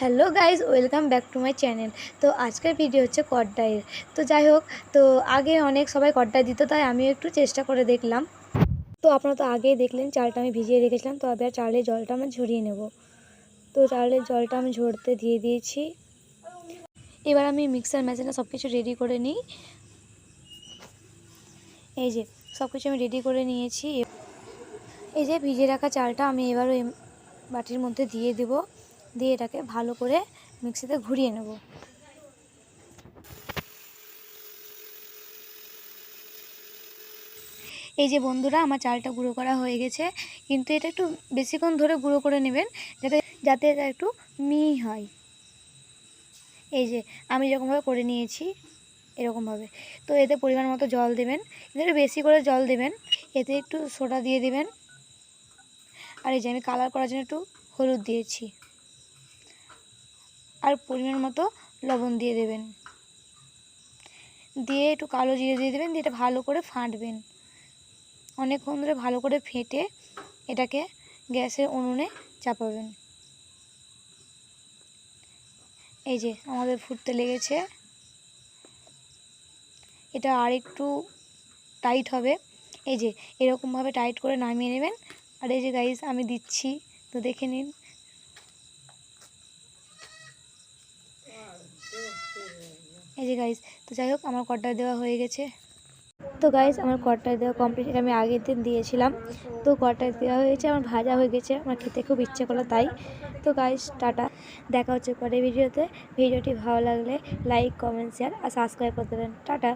Hello guys welcome back to my channel. তো আজকের video হচ্ছে কড্ডাইয়ের। তো যাই হোক, তো আগে অনেক সবাই কড্ডাই দিত, তাই আমিও একটু চেষ্টা করে দেখলাম। তো আপনারা তো আগেই দেখলেন, চালটা আমি ভিজিয়ে রেখেছিলাম, তো এবার চালের জলটা আমি ঝরিয়ে নেব। তো চালের জলটা আমি ঝরতে দিয়ে দিয়েছি। এবার আমি মিক্সার মেশিনে সব কিছু রেডি করে নিই। এই যে সব কিছু আমি রেডি করে নিয়েছি। এই যে ভিজিয়ে রাখা চালটা আমি এবার ওই বাটির মধ্যে দিয়ে দেব। দিয়ে এটাকে ভালো করে মিক্সিতে ঘুরিয়ে নেব। এই যে বন্ধুরা, আমার চালটা গুঁড়ো করা হয়ে গেছে। কিন্তু এটা একটু বেশিক্ষণ ধরে গুঁড়ো করে নেবেন, যাতে যাতে এটা একটু মিহি হয়। এই যে, আমি যেরকমভাবে করে নিয়েছি, এরকমভাবে। তো এতে পরিমাণ মতো জল দেবেন। একটু বেশি করে জল দেবেন। এতে একটু সোডা দিয়ে দেবেন। আর এই যে, আমি কালার করার জন্য একটু হলুদ দিয়েছি। আর পরিমাণ মতো লবণ দিয়ে দেবেন। দিয়ে একটু কালো জিরে দিয়ে দেবেন, দিয়ে এটা ভালো করে ফাটবেন। অনেকক্ষণ ধরে ভালো করে ফেটে এটাকে গ্যাসের উনুনে চাপাবেন। এই যে আমাদের ফুটতে লেগেছে। এটা আর একটু টাইট হবে। এই যে এরকমভাবে টাইট করে নামিয়ে নেবেন। আর এই যে গাইস আমি দিচ্ছি। তো দেখে নিন। এই যে গাইজ তো যাই হোক, আমার কটা দেওয়া হয়ে গেছে। তো গাইজ আমার কটা দেওয়া কমপ্লিট আমি আগের দিন দিয়েছিলাম। তো কটা দেওয়া হয়েছে, আমার ভাজা হয়ে গেছে, আমার খেতে খুব ইচ্ছে করল তাই। তো গাইজ টাটা। দেখা হচ্ছে পরে ভিডিওতে ভিডিওটি ভালো লাগলে লাইক কমেন্ট শেয়ার আর সাবস্ক্রাইব করতে দেবেন। টাটা।